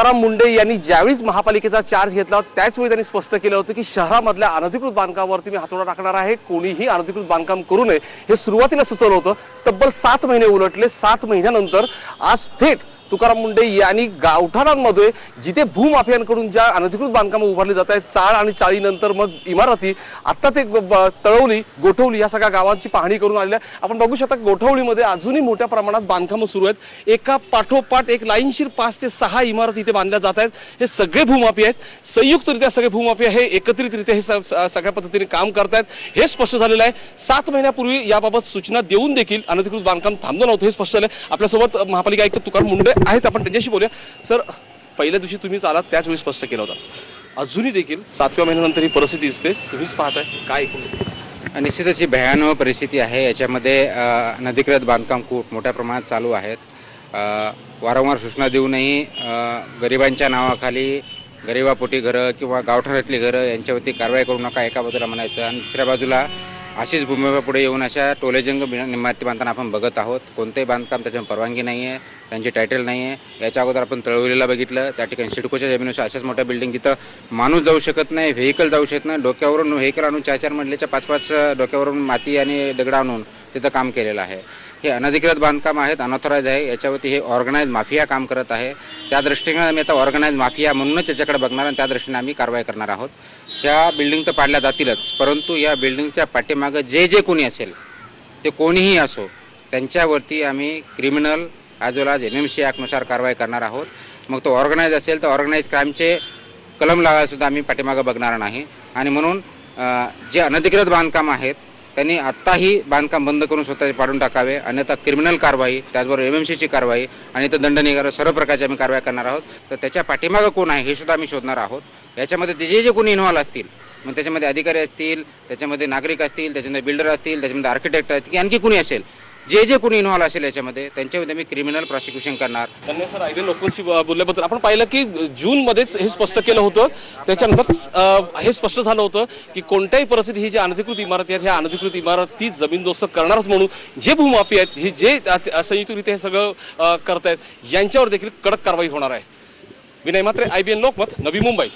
तुकाराम मुंडे यांनी ज्यावेळीच महापालिकेचा चार्ज घेतला त्याचवेळी त्याच वेळी त्यांनी स्पष्ट केलं होतं की शहरामधल्या अनधिकृत बांधकामावरती मी हातोडा टाकणार आहे कोणीही अनधिकृत बांधकाम करू नये. हे सुरुवातीला सुचवलं होतं. तब्बल सात महिने उलटले. सात महिन्यानंतर आज थेट तुकाराम मुंडे यांनी गावठाणांमध्ये जिथे भूमाफियांकडून ज्या अनधिकृत बांधकामं उभारली जात आहेत चाळ आणि चाळीनंतर मग इमारती आत्ता ते ब- तळवली गोठवली या सगळ्या गावांची पाहणी करून आलेल्या आहे. आपण बघू शकता गोठवलीमध्ये अजूनही मोठ्या प्रमाणात बांधकामं सुरू आहेत. एका पाठोपाठ एक लाईनशीर पाच ते सहा इमारती इथे बांधल्या जात आहेत. हे सगळे भूमाफी आहेत. संयुक्तरित्या सगळे भूमाफी हे एकत्रितरित्या हे स- सगळ्या पद्धतीने काम करतायत हे स्पष्ट झालेलं आहे. सात महिन्यापूर्वी याबाबत सूचना देऊन देखील अनधिकृत बांधकाम थांबलं नव्हतं. हे स्पष्ट झालं आपल्यासोबत महापालिका आयुक्त तुकाराम मुंडे आहेत आपण त्यांच्याशी बोलूया. सर पहिल्या दिवशी तुम्हीच आलात त्याच वेळी स्पष्ट केलं होतं. अजूनही देखील सातव्या महिन्यानंतर ही परिस्थिती दिसते. तुम्हीच पाहताय. काय निश्चितच ही भयानक परिस्थिती आहे. याच्यामध्ये नदीकृत बांधकाम खूप मोठ्या प्रमाणात चालू आहेत. वारंवार सूचना देऊनही गरिबांच्या नावाखाली गरिबापोटी घरं किंवा गावठाणातली घरं यांच्यावरती कारवाई करू नका. एका बाजूला म्हणायचं. आणि दुसऱ्या बाजूला अशीच भूमिका पुढे येऊन अशा टोलेजंग इमारती बांधताना आपण बघत आहोत. कोणतेही बांधकाम त्याच्यावर परवानगी नाही आहे त्यांची टायटल नाही आहे याच्या अगोदर आपण तळवलीला बघितलं. त्या ठिकाणी सिडकोच्या जमिनीवर अशाच मोठ्या बिल्डिंग जिथं माणूस जाऊ शकत नाही व्हेकल जाऊ शकत नाही. डोक्यावरून व्हेकल आणून चार चार मजल्याच्या पाच पाच डोक्यावरून माती आणि दगड आणून तिथं काम केलेलं आहे. हे अनधिकृत बांधकाम आहेत अनऑथराईज आहे. याच्यावरती हे ऑर्गनाईज माफिया काम करत आहे. त्या दृष्टीने आम्ही आता ऑर्गनाईज माफिया म्हणूनच याच्याकडे बघणार आणि त्या दृष्टीने आम्ही कारवाई करणार आहोत. त्या बिल्डिंग तर पाडल्या जातीलच परंतु या बिल्डिंगच्या पाठीमागं जे जे कोणी असेल ते कोणीही असो त्यांच्यावरती आम्ही criminal as well M M C ॲक्टनुसार कारवाई करणार आहोत. मग तो ऑर्गनाईज असेल तर ऑर्गनाईज क्राईमचे कलम लावायसुद्धा आम्ही पाठीमागं बघणार नाही. आणि म्हणून जे अनधिकृत बांधकाम आहेत त्यांनी आत्ताही बांधकाम बंद करून स्वतःचे पाडून टाकावे अन्यथा क्रिमिनल कारवाई त्याचबरोबर एम एम सीची कारवाई आणि तर दंडनीय सर्व प्रकारची आम्ही कारवाई करणार आहोत. तर त्याच्या पाठीमागं कोण आहे हे सुद्धा आम्ही शोधणार आहोत. याच्यामध्ये ते जे जे कोणी इन्व्हॉल्व असतील मग त्याच्यामध्ये अधिकारी असतील त्याच्यामध्ये नागरिक असतील त्याच्यामध्ये बिल्डर असतील त्याच्यामध्ये आर्किटेक्ट असतील की आणखी कुणी असेल जे जे कोणी इन्व्हॉल्व असेल याच्यामध्ये त्यांच्यामध्ये मी क्रिमिनल प्रॉसिक्युशन करणार. त्यांनी सर आयबीएन लोकलशी बोलल्याबद्दल आपण पाहिलं की जून मध्येच हे स्पष्ट केलं होतं. त्याच्यानंतर हे स्पष्ट झालं होतं की कोणत्याही परिस्थितीत ही जी अनधिकृत इमारती आहेत ह्या अनधिकृत इमारती जमीनदोस्त करणारच म्हणून जे भूमापी आहेत हे जे संयुक्तरित्या हे सगळं करत करतायत यांच्यावर देखील कडक कारवाई होणार आहे. विनय मात्रे एन लोकमत नवी मुंबई.